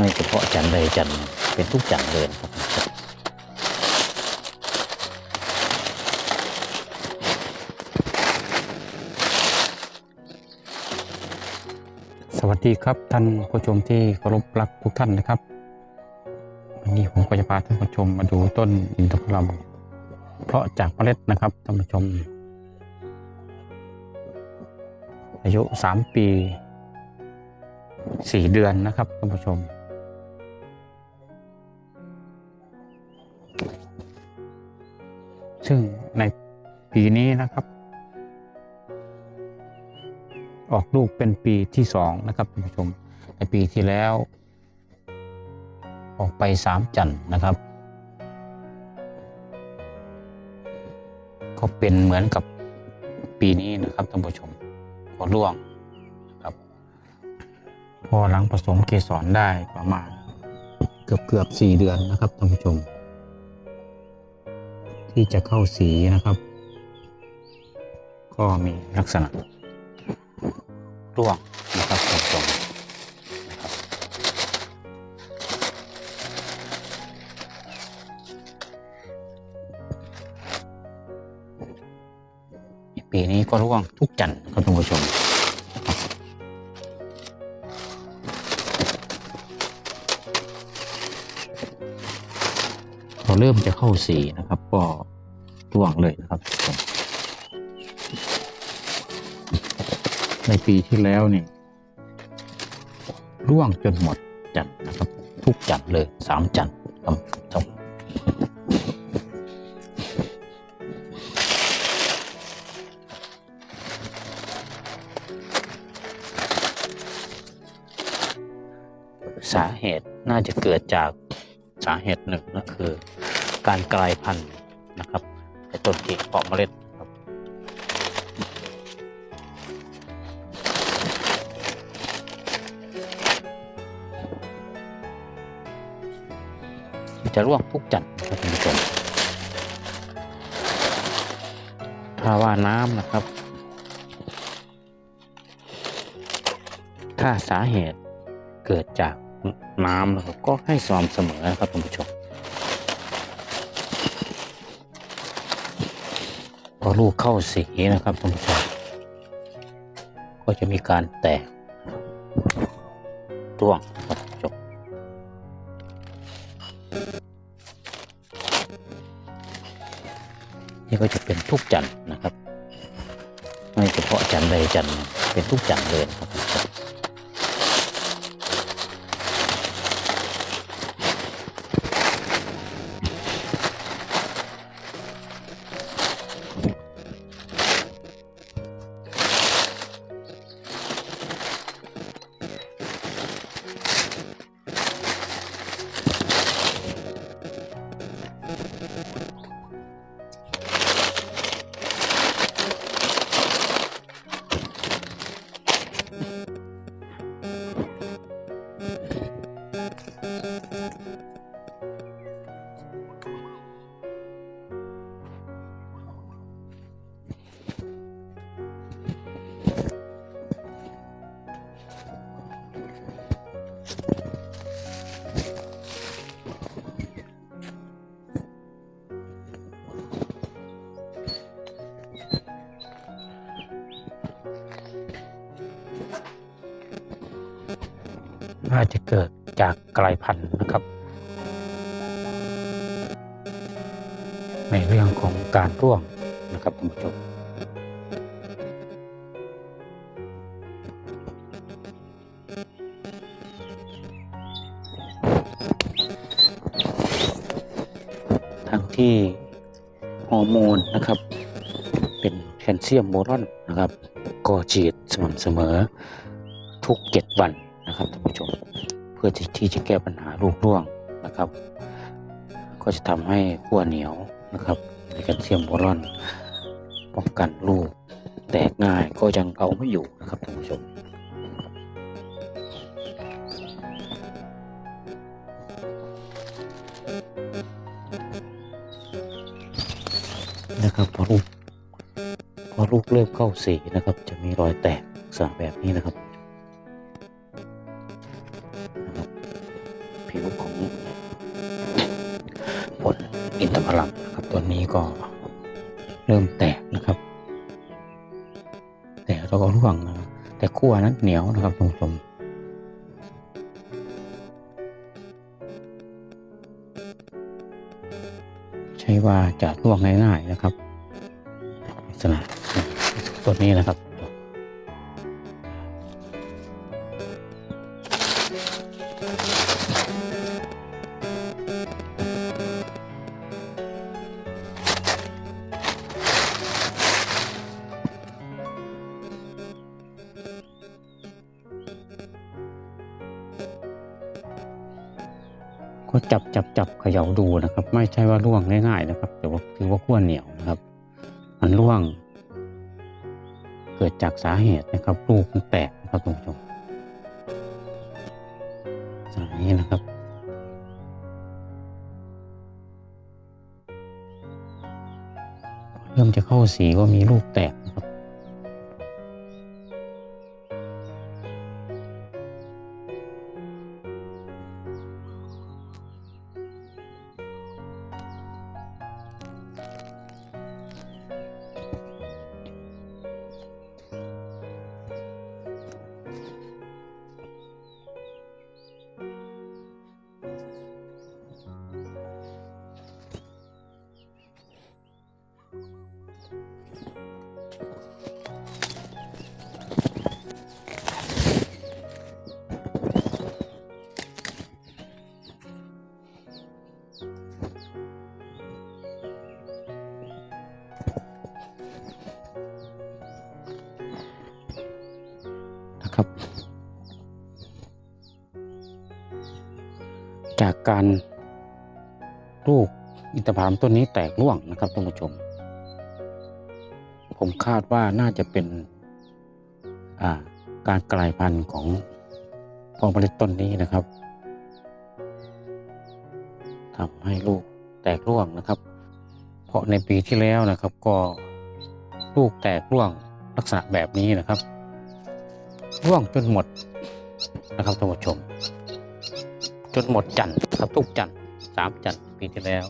ไม่เฉพาะจันทร์ใดจันทร์เป็นทุกจันทร์เลยครับสวัสดีครับท่านผู้ชมที่เคารพรักทุกท่านนะครับ วันนี้ผมก็จะพาท่านผู้ชมมาดูต้นอินทผลัมเพราะจากเมล็ดนะครับท่านผู้ชม อายุสามปีสี่เดือนนะครับท่านผู้ชม ซึ่งในปีนี้นะครับ ออกลูกเป็นปีที่สองนะครับท่านผู้ชมในปีที่แล้ว ออกไปสามจันทร์นะครับก็เป็นเหมือนกับปีนี้นะครับท่านผู้ชมขอร่วงครับ พอหลังผสมเกสรได้ประมาณ เกือบเกือบสี่เดือนนะครับท่านผู้ชม ที่จะเข้าสีนะครับ ก็มีลักษณะร่วงนะครับท่านผู้ชมนะครับ ปีนี้ก็ร่วงทุกจันทร์ครับท่านผู้ชม อเริ่มจะเข้าสีนะครับ ก็ร่วงเลยนะครับ ในปีที่แล้วนี่ร่วงจนหมดจันทร์นะครับ ทุกจันทร์เลยสามจันทร์ครับครับสาเหตุน่าจะเกิดจากสาเหตุหนึ่งก็คือ การกลายพันธุ์นะครับในต้นเกเพาะเมล็ดครับจะร่วงทุกจันทร์นะครับท่านผู้ชมถ้าว่าน้ำนะครับ ถ้าสาเหตุเกิดจากน้ำนะครับก็ให้สม่ำเสมอนะครับท่านผู้ชม พอลูกเข้าสีนะครับท่านผู้ชมก็จะมีการแตกร่วงนะครับนี่ก็จะเป็นทุกจันทร์นะครับ ไม่เฉพาะจันทร์ใดจันทร์เป็นทุกจันทร์เลยนะครับ น่าจะเกิดจากกลายพันธุ์นะครับ ในเรื่องของการร่วงนะครับท่านผู้ชมทั้งที่ฮอร์โมนนะครับ เป็นแคลเซียมโบรอนนะครับ ก็ฉีดสม่ำเสมอทุกเจ็ดวัน นะครับท่านผู้ชม เพื่อที่ทจะแก้ปัญหาลูกร่วงนะครับ ก็จะทำให้ขั้วเหนียวนะครับในแคลเซียมโบรอนป้องกันลูกแตกง่ายก็ยังเอาไม่อยู่นะครับท่านผู้ชมนะครับพอลูกพอลูกเริ่มเข้าสีนะครับ จะมีรอยแตกลักษณะแบบนี้นะครับ ผิวของผลอินทผลัมนะครับตัวนี้ก็เริ่มแตกนะครับ แต่เราก็ร่วงนะครับแต่ขั้วนั้นเหนียวนะครับท่านผู้ชมใช่ว่าจะร่วงง่ายๆนะครับลักษณะตัวนี้นะครับ ก็จับจับจับเขย่าดูนะครับ ไม่ใช่ว่าล่วงง่ายๆนะครับ แต่ว่าถือว่าขั้วเหนียวนะครับ มันล่วง เกิดจากสาเหตุนะครับ ลูกมันแตกนะครับท่านสาเหตุนะครับเริ่มจะเข้าสีก็มีลูกแตกนะครับ การลูกอินทผลัมต้นนี้แตกร่วงนะครับท่านผู้ชม ผมคาดว่าน่าจะเป็นาการกลายพันธุ์ของพอเมล็ดต้นนี้นะครับทำให้ลูกแตกร่วงนะครับ เพราะในปีที่แล้วนะครับก็ลูกแตกร่วงลักษณะแบบนี้นะครับ ร่วงจนหมดนะครับท่านผู้ชม นหมดจันทร์ครับทุกจันทร์สามจันทร์ปีที่แล้ว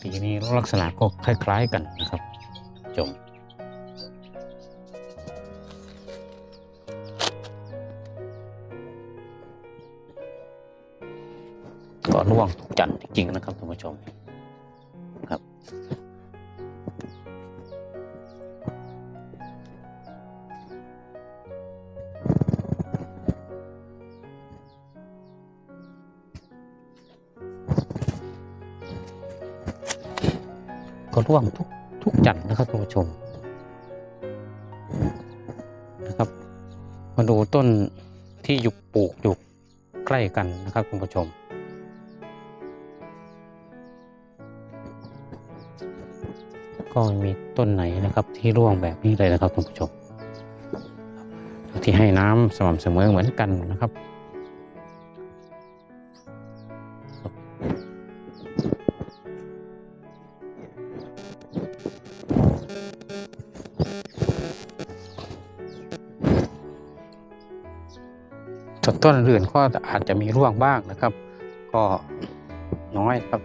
ปีนี้ลักษณะก็คล้าย ๆกันนะครับชมก็ร่วงทุกจันทร์จริงๆนะครับท่านผู้ชมครับ ร่วงทุกทุกจันทร์นะครับท่านผู้ชมนะครับ มาดูต้นที่อยู่ปลูกอยู่ใกล้กันนะครับท่านผู้ชมก็ม่มีต้นไหนนะครับที่ร่วงแบบนี้เลยนะครับท่านผู้ชมที่ให้น้ำสม่ำเสมอเหมือนกันนะครับ ส่วนต้นอื่นก็อาจจะมีร่วงบ้างนะครับ ก็น้อยครับ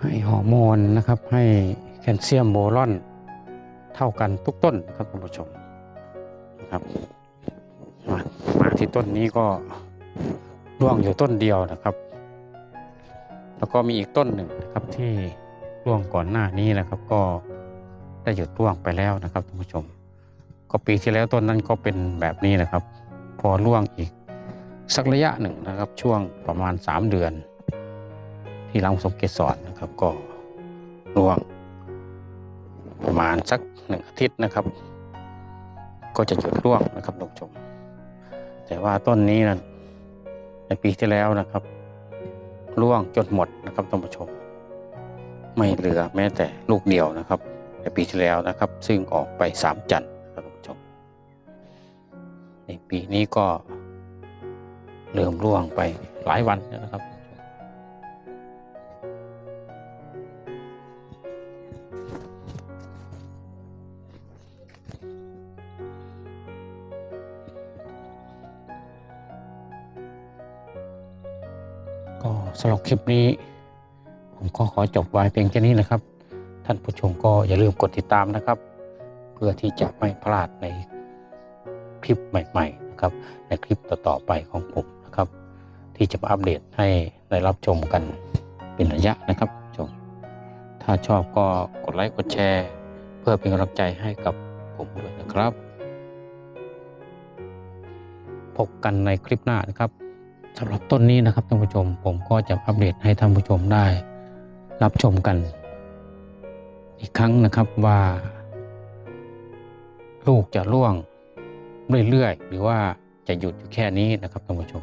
ให้ฮอร์โมนนะครับ ให้แคลเซียมโบรอน เท่ากันทุกต้นครับคุณผู้ชมนะครับ ที่ต้นนี้ก็ร่วงอยู่ต้นเดียวนะครับ แล้วก็มีอีกต้นหนึ่งนะครับที่ร่วงก่อนหน้านี้นะครับ ก็ได้หยุดร่วงไปแล้วนะครับท่านผู้ชม ก็ปีที่แล้วต้นนั้นก็เป็นแบบนี้นะครับ พอร่วงอีกสักระยะหนึ่งนะครับ ช่วงประมาณ 3 เดือน ที่หลังสมเกสรนะครับ ก็ร่วง ประมาณสักหนึ่งอาทิตย์นะครับ ก็จะหยุดร่วงนะครับท่านผู้ชม แต่ว่าต้นนี้นะในปีที่แล้วนะครับ ร่วงจนหมดนะครับท่านผู้ชม ไม่เหลือแม้แต่ลูกเดียวนะครับ ในปีที่แล้วนะครับ ซึ่งออกไปสามจันทร์นะครับท่านผู้ชม ในปีนี้ก็เริ่มร่วงไปหลายวันนะครับำหรับคลิปนี้ ผมก็ขอจบไว้เพียงแค่นี้นะครับ ท่านผู้ชมก็อย่าลืมกดติดตามนะครับ เพื่อที่จะไม่พลาดในคลิปใหม่ๆนะครับ ในคลิปต่อๆไปของผมนะครับ ที่จะมาอัปเดตให้ได้รับชมกันเป็นระยะนะครับชม ถ้าชอบก็กดไลค์กดแชร์ เพื่อเป็นกำลังใจให้กับผมด้วยนะครับ พบกันในคลิปหน้านะครับ สำหรับต้นนี้นะครับท่านผู้ชม ผมก็จะอัปเดตให้ท่านผู้ชมได้ รับชมกัน อีกครั้งนะครับว่า ลูกจะร่วงเรื่อยๆ หรือว่าจะหยุดอยู่แค่นี้นะครับท่านผู้ชม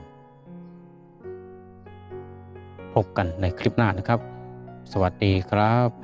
พบกันในคลิปหน้านะครับ สวัสดีครับ